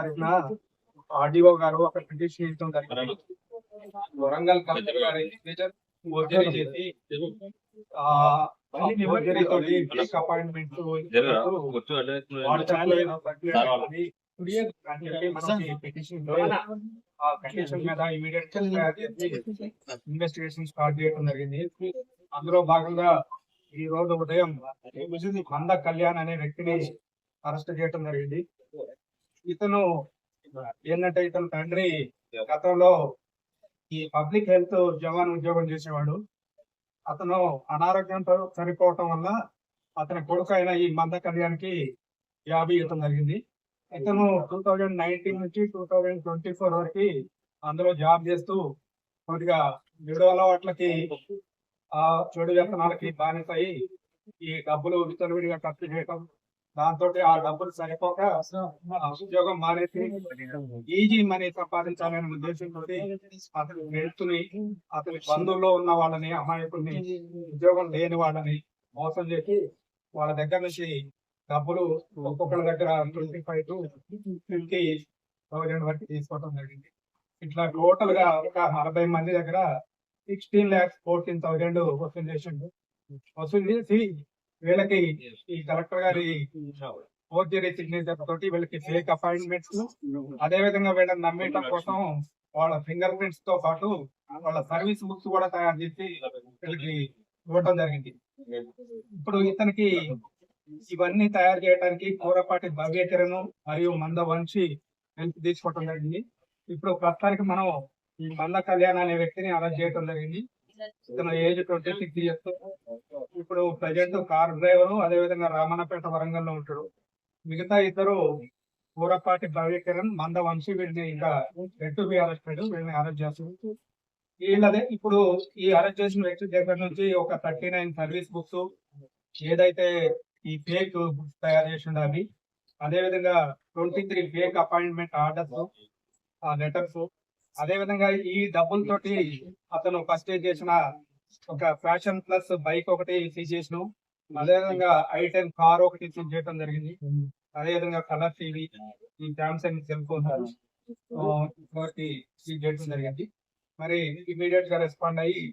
తారీఖున ఆర్డీఓ గారు ఒక పిటిషన్ ఇవ్వడం జరిగింది. వరంగల్ కలెక్టర్ గారి చేసి అపాయింట్మెంట్ పిటిషన్ ఆ కండిషన్ మీద ఇమీడియట్ ఇన్వెస్టిగేషన్ స్టార్ట్ చేయడం జరిగింది. అందులో భాగంగా ఈ రోజు ఉదయం మంద కళ్యాణ్ అనే వ్యక్తిని అరెస్ట్ చేయడం జరిగింది. ఇతను ఏంటంటే ఇతను తండ్రి గతంలో ఈ పబ్లిక్ హెల్త్ జవాన్ ఉద్యోగం చేసేవాడు. అతను అనారోగ్యంతో చనిపోవటం వల్ల అతని కొడుకు అయిన ఈ మంద కళ్యాణ్కి యాభై ఇవ్వటం జరిగింది. ఇతను టూ థౌజండ్ నైన్టీన్ నుంచి టూ థౌజండ్ ట్వంటీ ఫోర్ వరకు అందులో జాబ్ చేస్తూ కొద్దిగా చెడు అలవాట్లకి ఆ చెడు వ్యసనాలకి బానిస అయి ఈ డబ్బులు విచ్చలవిడిగా ఖర్చు చేయటం దాంతో ఆ డబ్బులు సరిపోక ఉద్యోగం మానేసి ఈజీ మనీ సంపాదించాలనే ఉద్దేశంతో అతని ఫ్రెండ్స్ని అతని బంధువుల్లో ఉన్న వాళ్ళని అమాయకుల్ని ఉద్యోగం లేని వాళ్ళని మోసం చేసి వాళ్ళ దగ్గర నుంచి డబ్బులు ఒక్కొక్కరి దగ్గర twenty five to fifty thousand వరకు తీసుకోవడం జరిగింది. ఇట్లా టోటల్గా ఒక అరవై మంది దగ్గర సిక్స్టీన్ ల్యాక్స్ ఫోర్టీన్ థౌజండ్ వసూలు చేసిండు. వసూలు చేసి వీళ్ళకి ఈ కలెక్టర్ గారి ఫోర్జరీ సిగ్నేచర్ తోటి వీళ్ళకి ఫేక్ అపాయింట్మెంట్స్ అదే విధంగా వీళ్ళని నమ్మేయటం కోసం వాళ్ళ ఫింగర్ ప్రింట్స్తో పాటు వాళ్ళ సర్వీస్ బుక్స్ కూడా తయారు చేసి వీళ్ళకి ఇవ్వడం జరిగింది. ఇప్పుడు ఇతనికి ఇవన్నీ తయారు చేయడానికి కూరపాటి భవ్యచరణ మరియు మంద వంశీ హెల్ప్ తీసుకోవడం జరిగింది. ఇప్పుడు ప్రస్తుతానికి మనం ఈ మంద కళ్యాణ్ అనే వ్యక్తిని అరెస్ట్ చేయడం జరిగింది. ఇతను ఏజ్ ట్వంటీ సిక్స్ ఇయర్స్ ఇప్పుడు ప్రజెంట్ కార్ డ్రైవర్ అదే విధంగా రామన్నపేట వరంగల్లో ఉంటాడు. మిగతా ఇద్దరు కూరపాటి భవ్యకిరణ్ మంద వంశీ వీళ్ళని ఇంకా రెడ్ టు బి అరెస్టెడ్ వీళ్ళని అరెస్ట్ చేస్తారు వీళ్ళదే ఇప్పుడు ఈ అరెస్ట్ చేసిన వ్యక్తి దగ్గర నుంచి ఒక థర్టీ నైన్ సర్వీస్ బుక్స్ ఏదైతే ఈ ఫేక్ బుక్స్ తయారు చేసిండో అవి అదే విధంగా twenty three fake appointment orders ఆ లెటర్స్ అదే విధంగా ఈ డబ్బులతోటి అతను ఫస్ట్ చేసిన ఒక ఫ్యాషన్ ప్లస్ బైక్ ఒకటి సీజ్ చేసినాం అదే విధంగా ఐ టెన్ కార్ ఒకటి సీజ్ చేయడం జరిగింది. అదే విధంగా కలర్ టీవీ ఈ సామ్సంగ్ సెల్ ఫోన్ ఒకటి సీజ్ చేయడం జరిగింది. మరి ఇమీడియట్గా రెస్పాండ్ అయ్యి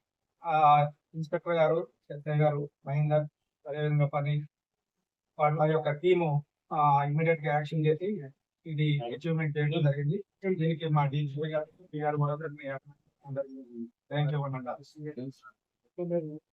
ఆ ఇన్స్పెక్టర్ గారు ఎస్ఐ గారు మహేందర్ అదేవిధంగా పని వాళ్ళ యొక్క టీము ఇమీడియట్గా యాక్షన్ చేసి ఇది అచీవ్మెంట్ చేయడం జరిగింది. దీనికి మా డీజీపీ గారు పి గారు మరొకరిని థ్యాంక్ యూ